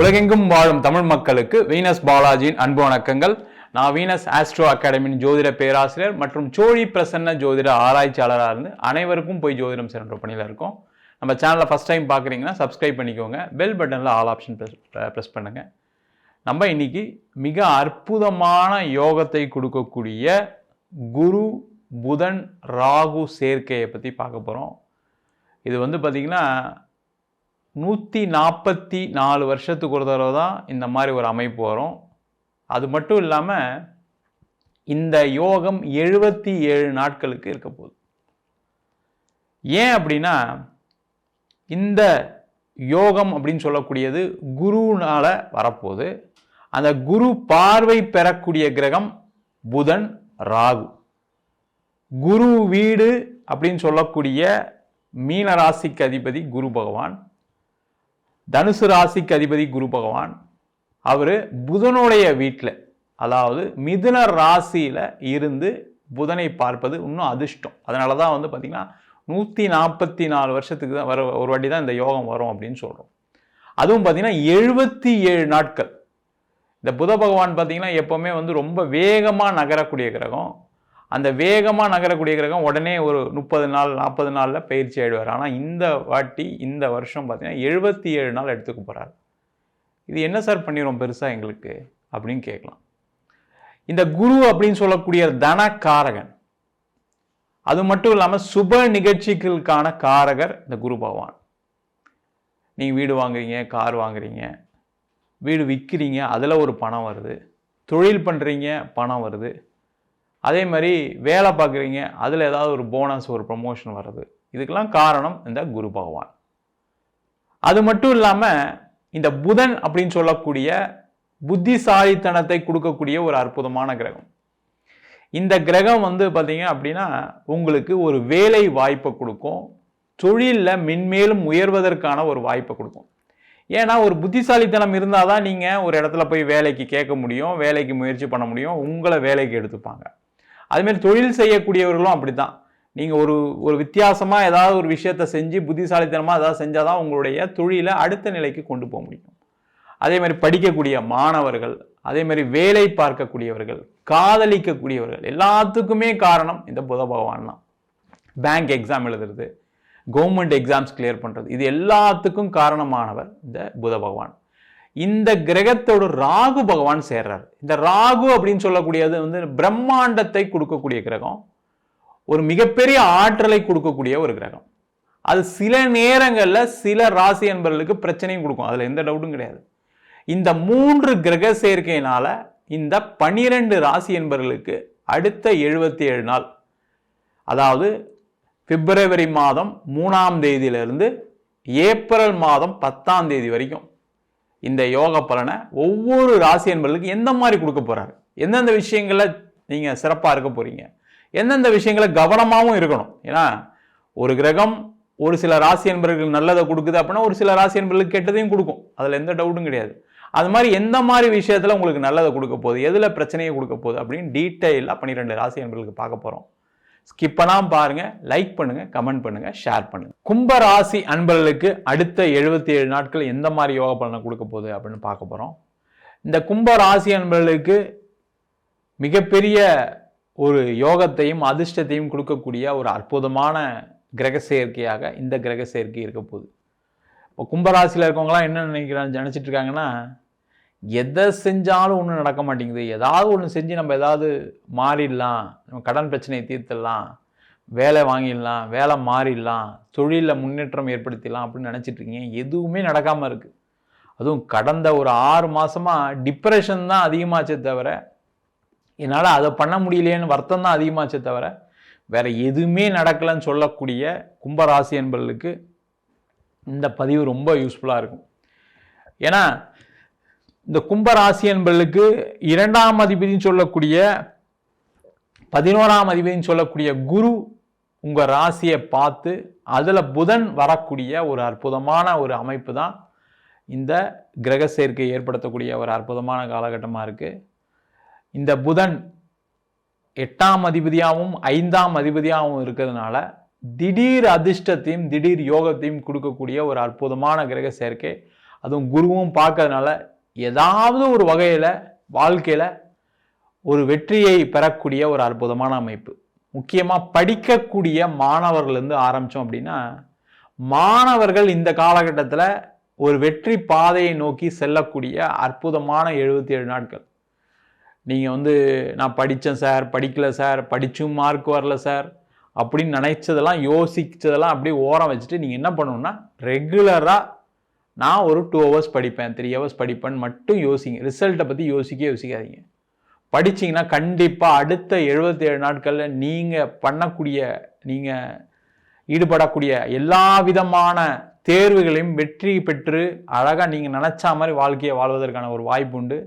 உலகெங்கும் வாழும் தமிழ் மக்களுக்கு வீனஸ் பாலாஜியின் அன்பு வணக்கங்கள். நான் வீனஸ் ஆஸ்ட்ரோ அகாடமியின் ஜோதிட பேராசிரியர் மற்றும் சோழி பிரசன்ன ஜோதிட ஆராய்ச்சியாளராக இருந்து அனைவருக்கும் போய் ஜோதிடம் சென்ற பணியில் இருக்கோம். நம்ம சேனலை ஃபஸ்ட் டைம் பார்க்குறீங்கன்னா சப்ஸ்கிரைப் பண்ணிக்கோங்க. பெல் பட்டனில் ஆல் ஆப்ஷன் ப்ரெஸ் ப்ரெஸ் பண்ணுங்கள் நம்ம இன்னைக்கு மிக அற்புதமான யோகத்தை கொடுக்கக்கூடிய குரு புதன் ராகு சேர்க்கையை பற்றி பார்க்க போகிறோம் இது வந்து பார்த்திங்கன்னா நூற்றி நாற்பத்தி நாலு வருஷத்துக்கு ஒரு தடவை தான் இந்த மாதிரி ஒரு அமைப்பு வரும். அது மட்டும் இல்லாமல் இந்த யோகம் எழுபத்தி ஏழு நாட்களுக்கு இருக்க போகுது. ஏன் அப்படின்னா இந்த யோகம் அப்படின்னு சொல்லக்கூடியது குருனால் வரப்போகுது. அந்த குரு பார்வை பெறக்கூடிய கிரகம் புதன் ராகு. குரு வீடு அப்படின்னு சொல்லக்கூடிய மீனராசிக்கு அதிபதி குரு பகவான். தனுசு ராசிக்கு அதிபதி குரு பகவான். அவர் புதனுடைய வீட்டில் அதாவது மிதுன ராசியில் இருந்து புதனை பார்ப்பது இன்னும் அதிர்ஷ்டம். அதனால தான் வந்து பார்த்திங்கன்னா நூற்றி நாற்பத்தி நாலு வருஷத்துக்கு தான் வர ஒரு வாட்டி தான் இந்த யோகம் வரும் அப்படின்னு சொல்கிறோம் அதுவும் பார்த்திங்கன்னா எழுபத்தி ஏழு நாட்கள். இந்த புத பகவான் பார்த்திங்கன்னா எப்போவுமே வந்து ரொம்ப வேகமாக நகரக்கூடிய கிரகம். அந்த வேகமாக நகரக்கூடிய கிரகம் உடனே ஒரு முப்பது நாள் நாற்பது நாளில் பயிற்சி ஆகிடுவார் ஆனால் இந்த வாட்டி இந்த வருஷம் பார்த்திங்கன்னா எழுபத்தி ஏழு நாள் எடுத்துக்க போகிறார் இது என்ன சார் பண்ணிடுவோம் பெருசாக எங்களுக்கு? அப்படின்னு கேட்கலாம். இந்த குரு அப்படின்னு சொல்லக்கூடிய தனக்காரகன் அது மட்டும் இல்லாமல் சுப நிகழ்ச்சிகளுக்கான காரகர் இந்த குரு பகவான். நீங்கள் வீடு வாங்குறீங்க கார் வாங்குறீங்க வீடு விற்கிறீங்க அதில் ஒரு பணம் வருது. தொழில் பண்ணுறீங்க பணம் வருது. அதே மாதிரி வேலை பார்க்குறீங்க அதில் ஏதாவது ஒரு போனஸ் ஒரு ப்ரமோஷன் வர்றது. இதுக்கெல்லாம் காரணம் இந்த குரு பகவான். அது மட்டும் இல்லாமல் இந்த புதன் அப்படின்னு சொல்லக்கூடிய புத்திசாலித்தனத்தை கொடுக்கக்கூடிய ஒரு அற்புதமான கிரகம். இந்த கிரகம் வந்து பார்த்தீங்க அப்படின்னா உங்களுக்கு ஒரு வேலை வாய்ப்பை கொடுக்கும். தொழிலில் மென்மேலும் உயர்வதற்கான ஒரு வாய்ப்பை கொடுக்கும். ஏன்னா ஒரு புத்திசாலித்தனம் இருந்தால் தான் நீங்கள் ஒரு இடத்துல போய் வேலைக்கு கேட்க முடியும் வேலைக்கு முயற்சி பண்ண முடியும் உங்களை வேலைக்கு எடுத்துப்பாங்க. அதுமாரி தொழில் செய்யக்கூடியவர்களும் அப்படி தான் நீங்கள் ஒரு ஒரு வித்தியாசமாக ஏதாவது ஒரு விஷயத்தை செஞ்சு புத்திசாலித்தனமாக ஏதாவது செஞ்சால் தான் உங்களுடைய தொழிலை அடுத்த நிலைக்கு கொண்டு போக முடியும். அதே மாதிரி படிக்கக்கூடிய மாணவர்கள் அதே மாதிரி வேலை பார்க்கக்கூடியவர்கள் காதலிக்கக்கூடியவர்கள் எல்லாத்துக்குமே காரணம் இந்த புத பகவான் தான். பேங்க் எக்ஸாம் எழுதுறது கவர்மெண்ட் எக்ஸாம்ஸ் கிளியர் பண்ணுறது இது எல்லாத்துக்கும் காரணமானவர் இந்த புத பகவான். இந்த கிரகத்தோட ராகு பகவான் சேர்றார். இந்த ராகு அப்படின்னு சொல்லக்கூடியது வந்து பிரம்மாண்டத்தை கொடுக்கக்கூடிய கிரகம். ஒரு மிகப்பெரிய ஆற்றலை கொடுக்கக்கூடிய ஒரு கிரகம். அது சில நேரங்களில் சில ராசி என்பவர்களுக்கு பிரச்சனையும் கொடுக்கும். அதில் எந்த டவுட்டும் கிடையாது. இந்த மூன்று கிரக சேர்க்கையினால இந்த பனிரெண்டு ராசி என்பவர்களுக்கு அடுத்த எழுபத்தி ஏழு நாள் அதாவது பிப்ரவரி மாதம் மூணாம் தேதியிலிருந்து ஏப்ரல் மாதம் பத்தாம் தேதி வரைக்கும் இந்த யோக பலனை ஒவ்வொரு ராசி என்பர்களுக்கு எந்த மாதிரி கொடுக்க போகிறாரு எந்தெந்த விஷயங்களில் நீங்கள் சிறப்பாக இருக்க போகிறீங்க எந்தெந்த விஷயங்களை கவனமாகவும் இருக்கணும். ஏன்னா ஒரு கிரகம் ஒரு சில ராசி என்பர்களுக்கு நல்லதை கொடுக்குது அப்படின்னா ஒரு சில ராசி என்பர்களுக்கு கெட்டதையும் கொடுக்கும். அதில் எந்த டவுட்டும் கிடையாது. அது மாதிரி எந்த மாதிரி விஷயத்தில் உங்களுக்கு நல்லதை கொடுக்க போகுது? எதில் பிரச்சனையை கொடுக்க போகுது? அப்படின்னு டீட்டெயிலாக பன்னிரெண்டு ராசி என்பர்களுக்கு பார்க்க போகிறோம் ஸ்கிப் பாருங்கள் லைக் பண்ணுங்கள் கமெண்ட் பண்ணுங்கள் ஷேர் பண்ணுங்கள் கும்ப ராசி அன்பர்களுக்கு அடுத்த எழுபத்தி ஏழு நாட்கள் எந்த மாதிரி யோக பலனை கொடுக்க போகுது அப்படின்னு பார்க்க போகிறோம் இந்த கும்ப ராசி அன்பர்களுக்கு மிகப்பெரிய ஒரு யோகத்தையும் அதிர்ஷ்டத்தையும் கொடுக்கக்கூடிய ஒரு அற்புதமான கிரக சேர்க்கையாக இந்த கிரக சேர்க்கை இருக்க போகுது. இப்போ கும்பராசியில் இருக்கவங்களாம் என்ன நினைக்கிறாங்க நினச்சிட்டு இருக்காங்கன்னா எதை செஞ்சாலும் ஒன்றும் நடக்க மாட்டேங்குது. ஏதாவது ஒன்று செஞ்சு நம்ம ஏதாவது மாறிடலாம். நம்ம கடன் பிரச்சனையை தீர்த்துடலாம். வேலை வாங்கிடலாம். வேலை மாறிடலாம். தொழிலில் முன்னேற்றம் ஏற்படுத்திடலாம் அப்படின்னு நினச்சிட்ருக்கீங்க எதுவுமே நடக்காமல் இருக்குது அதுவும் கடந்த ஒரு ஆறு மாதமாக டிப்ரெஷன் தான் அதிகமாச்சே தவிர என்னால் அதை பண்ண முடியலையேன்னு வருத்தம் தான் அதிகமாச்சே தவிர வேறு எதுவுமே நடக்கலைன்னு சொல்லக்கூடிய கும்பராசி என்பவர்களுக்கு இந்த பதிவு ரொம்ப யூஸ்ஃபுல்லாக இருக்கும். ஏன்னா இந்த கும்பராசி என்பர்களுக்கு இரண்டாம் அதிபதினு சொல்லக்கூடிய பதினோராம் அதிபதினு சொல்லக்கூடிய குரு உங்கள் ராசியை பார்த்து அதில் புதன் வரக்கூடிய ஒரு அற்புதமான ஒரு அமைப்பு தான் இந்த கிரக சேர்க்கை ஏற்படுத்தக்கூடிய ஒரு அற்புதமான காலகட்டமாக இருக்குது இந்த புதன் எட்டாம் அதிபதியாகவும் ஐந்தாம் அதிபதியாகவும் இருக்கிறதுனால திடீர் அதிர்ஷ்டத்தையும் திடீர் யோகத்தையும் கொடுக்கக்கூடிய ஒரு அற்புதமான கிரக சேர்க்கை. அதுவும் குருவும் பார்க்கறதுனால ஏதாவது ஒரு வகையில் வாழ்க்கையில் ஒரு வெற்றியை பெறக்கூடிய ஒரு அற்புதமான அமைப்பு. முக்கியமாக படிக்கக்கூடிய மாணவர்கள்லேருந்து ஆரம்பித்தோம் அப்படின்னா மாணவர்கள் இந்த காலகட்டத்தில் ஒரு வெற்றி பாதையை நோக்கி செல்லக்கூடிய அற்புதமான எழுபத்தி ஏழு நாட்கள். நீங்கள் வந்து நான் படித்தேன் சார் படிக்கல சார் படித்தும் மார்க் வரல சார் அப்படின்னு நினைச்சதெல்லாம் யோசித்ததெல்லாம் அப்படியே ஓரம் வச்சுட்டு நீங்கள் என்ன பண்ணணும்னா ரெகுலராக நான் ஒரு டூ ஹவர்ஸ் படிப்பேன் த்ரீ ஹவர்ஸ் படிப்பேன்னு மட்டும் யோசிங்க. ரிசல்ட்டை பற்றி யோசிக்க யோசிக்காதீங்க. படிச்சீங்கன்னா கண்டிப்பாக அடுத்த 77 நாட்களில் நீங்கள் பண்ணக்கூடிய நீங்கள் ஈடுபடக்கூடிய எல்லா விதமான தேர்வுகளையும் வெற்றி பெற்று அழகாக நீங்கள் நினச்சா மாதிரி வாழ்க்கையை வாழ்வதற்கான ஒரு வாய்ப்பு உண்டு.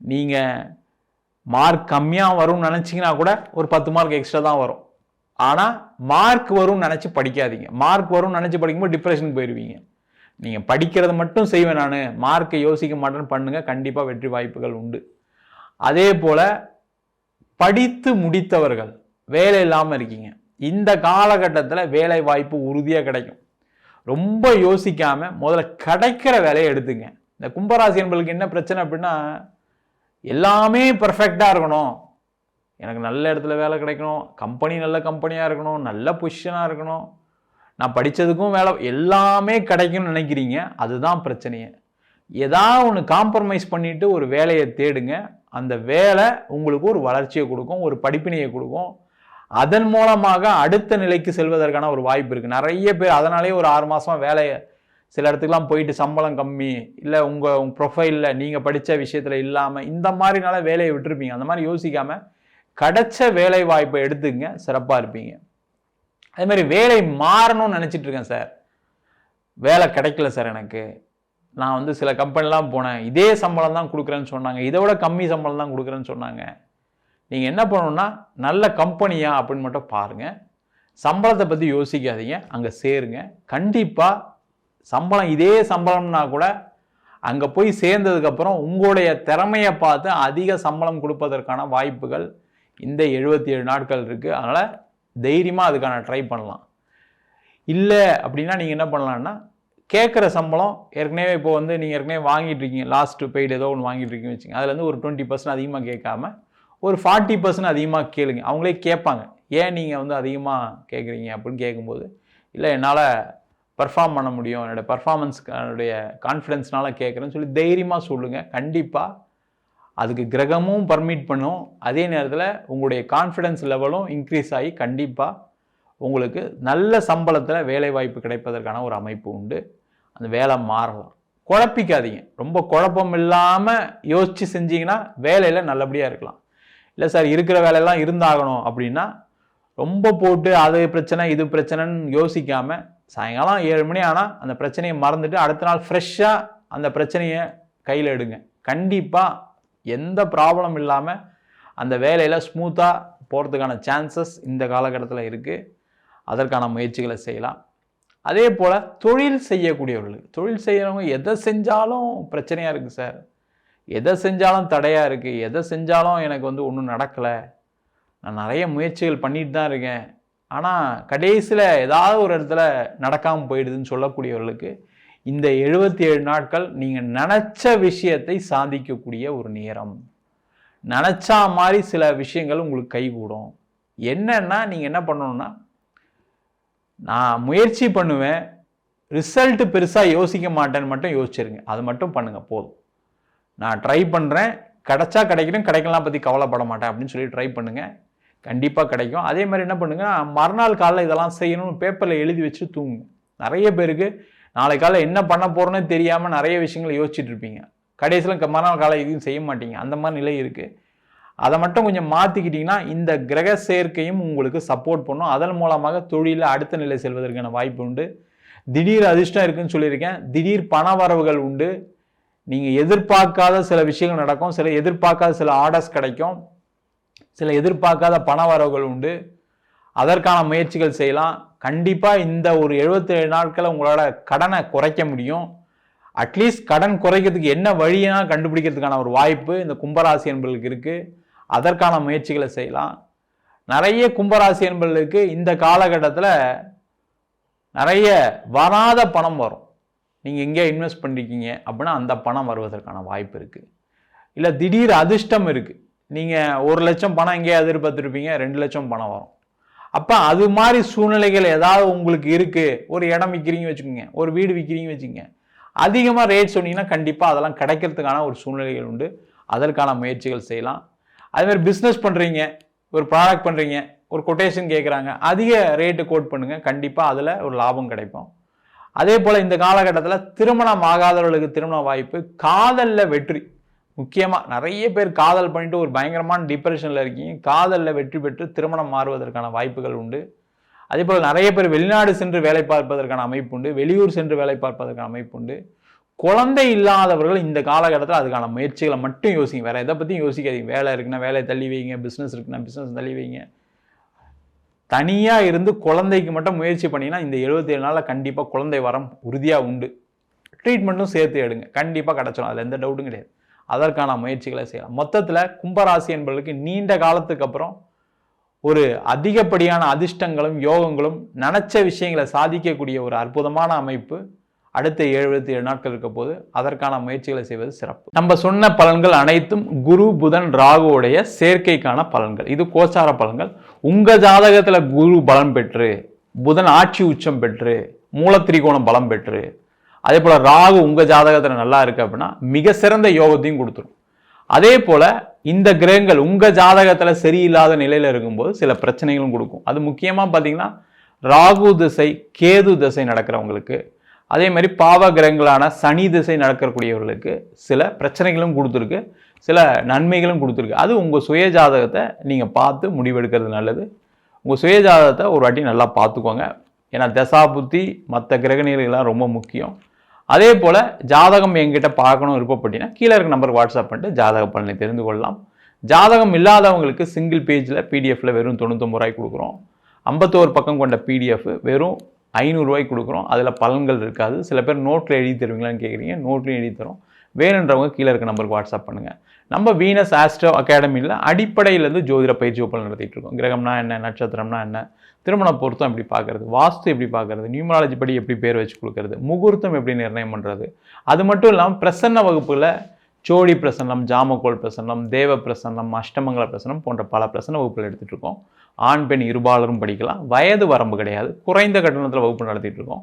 நீங்கள் மார்க் கம்மியாக வரும்னு நினச்சிங்கன்னா கூட ஒரு பத்து மார்க் எக்ஸ்ட்ரா தான் வரும். ஆனால் மார்க் வரும்னு நினச்சி படிக்காதீங்க. மார்க் வரும்னு நினச்சி படிக்கும்போது டிப்ரெஷனுக்கு போயிடுவீங்க நீங்கள் படிக்கிறத மட்டும் செய்வேன் நான். மார்க்கை யோசிக்க மாட்டேன்னு பண்ணுங்கள் கண்டிப்பாக வெற்றி வாய்ப்புகள் உண்டு. அதே போல் படித்து முடித்தவர்கள் வேலை இல்லாமல் இருக்கீங்க. இந்த காலகட்டத்தில் வேலை வாய்ப்பு உறுதியாக கிடைக்கும். ரொம்ப யோசிக்காமல் முதல்ல கிடைக்கிற வேலையை எடுத்துங்க. இந்த கும்பராசி என்பதுக்கு என்ன பிரச்சனை அப்படின்னா எல்லாமே பர்ஃபெக்டாக இருக்கணும். எனக்கு நல்ல இடத்துல வேலை கிடைக்கணும். கம்பெனி நல்ல கம்பெனியாக இருக்கணும். நல்ல பொசிஷனாக இருக்கணும். நான் படித்ததுக்கும் வேலை எல்லாமே கிடைக்கும்னு நினைக்கிறீங்க அதுதான் பிரச்சனையே. ஏதாவது ஒன்று காம்ப்ரமைஸ் பண்ணிவிட்டு ஒரு வேலையை தேடுங்க. அந்த வேலை உங்களுக்கு ஒரு வளர்ச்சியை கொடுக்கும் ஒரு படிப்பினையை கொடுக்கும். அதன் மூலமாக அடுத்த நிலைக்கு செல்வதற்கான ஒரு வாய்ப்பு இருக்குது நிறைய பேர் அதனாலே ஒரு ஆறு மாதம் வேலையை சில இடத்துக்குலாம் போயிட்டு சம்பளம் கம்மி இல்லை உங்கள் உங்கள் ப்ரொஃபைலில் நீங்கள் படித்த விஷயத்தில் இல்லாமல் இந்த மாதிரினால வேலையை விட்டுருப்பீங்க. அந்த மாதிரி யோசிக்காமல் கிடைச்ச வேலை வாய்ப்பை எடுத்துங்க சிறப்பாக இருப்பீங்க. அதே மாதிரி வேலை மாறணும்னு நினச்சிட்டு இருக்கேன் சார் வேலை கிடைக்கல சார் எனக்கு. நான் வந்து சில கம்பெனிலாம் போனேன். இதே சம்பளம் தான் கொடுக்குறேன்னு சொன்னாங்க. இதை விட கம்மி சம்பளம் தான் கொடுக்குறேன்னு சொன்னாங்க. நீங்கள் என்ன பண்ணணும்னா நல்ல கம்பெனியா அப்படின்னு மட்டும் பாருங்கள் சம்பளத்தை பற்றி யோசிக்காதீங்க. அங்கே சேருங்க. கண்டிப்பாக சம்பளம் இதே சம்பளம்னா கூட அங்கே போய் சேர்ந்ததுக்கப்புறம் உங்களுடைய திறமையை பார்த்து அதிக சம்பளம் கொடுப்பதற்கான வாய்ப்புகள் இந்த எழுபத்தி ஏழு நாட்கள் இருக்குது அதனால் தைரியமாக அதுக்கான ட்ரை பண்ணலாம். இல்லை அப்படின்னா நீங்கள் என்ன பண்ணலான்னா கேட்குற சம்பளம் ஏற்கனவே இப்போ வந்து நீங்கள் ஏற்கனவே வாங்கிட்டு இருக்கீங்க. லாஸ்ட்டு பெய்டு ஏதோ ஒன்று வாங்கிட்டு இருக்கீங்க வச்சுங்க அதுலேருந்து ஒரு டுவெண்ட்டி பர்சன்ட் அதிகமாக கேட்காம ஒரு ஃபார்ட்டி பர்சன்ட் அதிகமாக கேளுங்க. அவங்களே கேட்பாங்க. ஏன் நீங்கள் வந்து அதிகமாக கேட்குறீங்க அப்படின்னு கேட்கும்போது இல்லை என்னால் பர்ஃபார்ம் பண்ண முடியும். என்னோடய பர்ஃபார்மன்ஸ் என்னுடைய கான்ஃபிடென்ஸ்னால கேட்குறேன்னு சொல்லி தைரியமாக சொல்லுங்கள் கண்டிப்பாக அதுக்கு கிரகமும் பர்மிட் பண்ணும். அதே நேரத்தில் உங்களுடைய கான்ஃபிடென்ஸ் லெவலும் இன்க்ரீஸ் ஆகி கண்டிப்பாக உங்களுக்கு நல்ல சம்பளத்தில் வேலை வாய்ப்பு கிடைப்பதற்கான ஒரு அமைப்பு உண்டு. அந்த வேலை மாறலாம். குழப்பிக்காதீங்க. ரொம்ப குழப்பம் இல்லாமல் யோசித்து செஞ்சீங்கன்னா வேலையில் நல்லபடியாக இருக்கலாம். இல்லை சார் இருக்கிற வேலையெல்லாம் இருந்தாகணும் அப்படின்னா ரொம்ப போட்டு அது பிரச்சனை இது பிரச்சனைன்னு யோசிக்காமல் சாயங்காலம் ஏழு மணி ஆனால் அந்த பிரச்சனையை மறந்துட்டு அடுத்த நாள் ஃப்ரெஷ்ஷாக அந்த பிரச்சனையை கையில் எடுங்க. கண்டிப்பாக எந்த ப்ராப்ளம் இல்லாமல் அந்த வேலையில் ஸ்மூத்தாக போகிறதுக்கான சான்சஸ் இந்த காலகட்டத்தில் இருக்குது அதற்கான முயற்சிகளை செய்யலாம். அதே போல் தொழில் செய்யக்கூடியவர்களுக்கு தொழில் செய்கிறவங்க எதை செஞ்சாலும் பிரச்சனையாக இருக்குது சார் எதை செஞ்சாலும் தடையாக இருக்குது எதை செஞ்சாலும் எனக்கு வந்து ஒன்றும் நடக்கலை. நான் நிறைய முயற்சிகள் பண்ணிட்டு தான் இருக்கேன். ஆனால் கடைசியில் ஏதாவது ஒரு இடத்துல நடக்காமல் போயிடுதுன்னு சொல்லக்கூடியவர்களுக்கு இந்த எழுபத்தி ஏழு நாட்கள் நீங்கள் நினச்ச விஷயத்தை சாதிக்கக்கூடிய ஒரு நேரம். நினச்சா மாதிரி சில விஷயங்கள் உங்களுக்கு கைகூடும். என்னன்னா நீங்கள் என்ன பண்ணணும்னா நான் முயற்சி பண்ணுவேன் ரிசல்ட் பெருசாக யோசிக்க மாட்டேன்னு மட்டும் யோசிச்சிருங்க. அது மட்டும் பண்ணுங்கள் போதும். நான் ட்ரை பண்ணுறேன் கிடைச்சா கிடைக்கணும் கிடைக்கலாம் பற்றி கவலைப்பட மாட்டேன் அப்படின்னு சொல்லி ட்ரை பண்ணுங்கள் கண்டிப்பாக கிடைக்கும். அதே மாதிரி என்ன பண்ணுங்கள் மறுநாள் காலையில் இதெல்லாம் செய்யணும்னு பேப்பரில் எழுதி வச்சு தூங்குங்க. நிறைய பேருக்கு நாளை காலையில் என்ன பண்ண போகிறோன்னே தெரியாமல் நிறைய விஷயங்களை யோசிச்சுட்டு இருப்பீங்க. கடைசியில் மறுநாள் காலை எதுவும் செய்ய மாட்டீங்க. அந்த மாதிரி நிலை இருக்குது அதை மட்டும் கொஞ்சம் மாற்றிக்கிட்டிங்கன்னா இந்த கிரக சேர்க்கையும் உங்களுக்கு சப்போர்ட் பண்ணும். அதன் மூலமாக தொழிலில் அடுத்த நிலை செல்வதற்கான வாய்ப்பு உண்டு. திடீர் அதிர்ஷ்டம் இருக்குன்னு சொல்லியிருக்கேன். திடீர் பண வரவுகள் உண்டு. நீங்கள் எதிர்பார்க்காத சில விஷயங்கள் நடக்கும். சில எதிர்பார்க்காத சில ஆர்டர்ஸ் கிடைக்கும். சில எதிர்பார்க்காத பண வரவுகள் உண்டு. அதற்கான முயற்சிகள் செய்யலாம். கண்டிப்பாக இந்த ஒரு 77 நாட்களை உங்களோட கடனை குறைக்க முடியும். அட்லீஸ்ட் கடன் குறைக்கிறதுக்கு என்ன வழியா கண்டுபிடிக்கிறதுக்கான ஒரு வாய்ப்பு இந்த கும்பராசி என்பர்களுக்கு இருக்குது அதற்கான முயற்சிகளை செய்யலாம். நிறைய கும்பராசி என்பர்களுக்கு இந்த காலகட்டத்தில் நிறைய வராத பணம் வரும். நீங்கள் எங்கே இன்வெஸ்ட் பண்ணிருக்கீங்க அப்படின்னா அந்த பணம் வருவதற்கான வாய்ப்பு இருக்குது இல்லை திடீர் அதிர்ஷ்டம் இருக்குது நீங்கள் ஒரு லட்சம் பணம் எங்கேயா எதிர்பார்த்துருப்பீங்க ரெண்டு லட்சம் பணம் வரும். அப்போ அது மாதிரி சூழ்நிலைகள் ஏதாவது உங்களுக்கு இருக்குது ஒரு இடம் விற்கிறீங்க வச்சுக்கோங்க. ஒரு வீடு விற்கிறீங்க வச்சுக்கோங்க. அதிகமாக ரேட் சொன்னீங்கன்னா கண்டிப்பாக அதெல்லாம் கிடைக்கிறதுக்கான ஒரு சூழ்நிலைகள் உண்டு. அதற்கான முயற்சிகள் செய்யலாம். அதுமாதிரி பிஸ்னஸ் பண்ணுறீங்க ஒரு ப்ராடக்ட் பண்ணுறீங்க ஒரு கொட்டேஷன் கேட்குறாங்க அதிக ரேட்டு கோட் பண்ணுங்கள் கண்டிப்பாக அதில் ஒரு லாபம் கிடைக்கும். அதே போல் இந்த காலகட்டத்தில் திருமணம் ஆகாதவர்களுக்கு திருமண வாய்ப்பு காதலில் வெற்றி. முக்கியமாக நிறைய பேர் காதல் பண்ணிட்டு ஒரு பயங்கரமான டிப்ரெஷனில் இருக்கீங்க. காதலில் வெற்றி பெற்று திருமணம் மாறுவதற்கான வாய்ப்புகள் உண்டு. அதே போல் நிறைய பேர் வெளிநாடு சென்று வேலை பார்ப்பதற்கான அமைப்பு உண்டு. வெளியூர் சென்று வேலை பார்ப்பதற்கான அமைப்பு உண்டு. குழந்தை இல்லாதவர்கள் இந்த காலகட்டத்தில் அதுக்கான முயற்சிகளை மட்டும் யோசிங்க. வேறு எதை பற்றியும் யோசிக்காதீங்க. வேலை இருக்குன்னா வேலையை தள்ளி வைங்க. பிஸ்னஸ் இருக்குன்னா பிஸ்னஸ் தள்ளி வைங்க. தனியாக இருந்து குழந்தைக்கு மட்டும் முயற்சி பண்ணிங்கன்னா இந்த 77 நாளில் கண்டிப்பாக குழந்தை வரம் உறுதியாக உண்டு. ட்ரீட்மெண்ட்டும் சேர்த்து எடுங்க. கண்டிப்பாக கிடச்சிடும் அதில் எந்த டவுட்டும் கிடையாது. அதற்கான முயற்சிகளை செய்யலாம். மொத்தத்தில் கும்பராசி என்பவர்களுக்கு நீண்ட காலத்துக்கு அப்புறம் ஒரு அதிகப்படியான அதிர்ஷ்டங்களும் யோகங்களும் நினச்ச விஷயங்களை சாதிக்கக்கூடிய ஒரு அற்புதமான அமைப்பு அடுத்த எழுபத்தி ஏழு நாட்கள் இருக்க போது அதற்கான முயற்சிகளை செய்வது சிறப்பு. நம்ம சொன்ன பலன்கள் அனைத்தும் குரு புதன் ராகுவுடைய சேர்க்கைக்கான பலன்கள். இது கோச்சார பலன்கள். உங்க ஜாதகத்தில் குரு பலம் பெற்று புதன் ஆட்சி உச்சம் பெற்று மூலத்திரிகோணம் பலம் பெற்று அதே போல் ராகு உங்கள் ஜாதகத்தில் நல்லா இருக்கு அப்படின்னா மிக சிறந்த யோகத்தையும் கொடுத்துரும். அதே போல் இந்த கிரகங்கள் உங்கள் ஜாதகத்தில் சரியில்லாத நிலையில் இருக்கும்போது சில பிரச்சனைகளும் கொடுக்கும். அது முக்கியமாக பார்த்தீங்கன்னா ராகு திசை கேது திசை நடக்கிறவங்களுக்கு அதே மாதிரி பாவ கிரகங்களான சனி திசை நடக்கக்கூடியவர்களுக்கு சில பிரச்சனைகளும் கொடுத்துருக்கு. சில நன்மைகளும் கொடுத்துருக்கு. அது உங்கள் சுய ஜாதகத்தை நீங்கள் பார்த்து முடிவெடுக்கிறது நல்லது. உங்கள் சுய ஜாதகத்தை ஒரு வாட்டி நல்லா பார்த்துக்கோங்க. ஏன்னா தசா புத்தி மற்ற கிரகநிலைகள்லாம் ரொம்ப முக்கியம். அதே போல் ஜாதகம் எங்கிட்ட பார்க்கணும் விருப்பப்பட்டீங்கன்னா கீழே இருக்க நம்பருக்கு வாட்ஸ்அப் பண்ணிட்டு ஜாதக பலனை தெரிந்து கொள்ளலாம். ஜாதகம் இல்லாதவங்களுக்கு சிங்கிள் பேஜில் பிடிஎஃப்பில் வெறும் தொண்ணூத்தொம்பது ரூபாய் கொடுக்குறோம். ஐம்பத்தோரு பக்கம் கொண்ட பிடிஎஃப் வெறும் ஐநூறுரூவாய்க்கு கொடுக்குறோம். அதில் பலன்கள் இருக்காது. சில பேர் நோட்டில் எழுதி தருவீங்களான்னு கேட்குறீங்க நோட்லையும் எழுதி தரோம் வேணுன்றவங்க கீழே இருக்க நம்பருக்கு வாட்ஸ்அப் பண்ணுங்கள் நம்ம வீனஸ் ஆஸ்ட்ரோ அகாடமியில் அடிப்படையிலேருந்து ஜோதிட பயிற்சி வகுப்புகள் நடத்திட்டு இருக்கோம். கிரகம்னா என்ன நட்சத்திரம்னா என்ன திருமண பொருத்தம் எப்படி பார்க்கறது வாஸ்து எப்படி பார்க்கறது நியூமராலஜி படி எப்படி பேர் வச்சு கொடுக்கறது முகூர்த்தம் எப்படி நிர்ணயம் பண்ணுறது அது மட்டும் இல்லாமல் பிரசன்ன வகுப்பில் சோழி பிரசன்னம் ஜாமக்கோல் பிரசன்னம் தேவ பிரசன்னம் அஷ்டமங்கல பிரசன்னம் போன்ற பல பிரசன்ன வகுப்புகள் எடுத்துகிட்டு இருக்கோம். ஆண் பெண் இருபாலரும் படிக்கலாம். வயது வரம்பு கிடையாது. குறைந்த கட்டணத்தில் வகுப்பு நடத்திட்டு இருக்கோம்.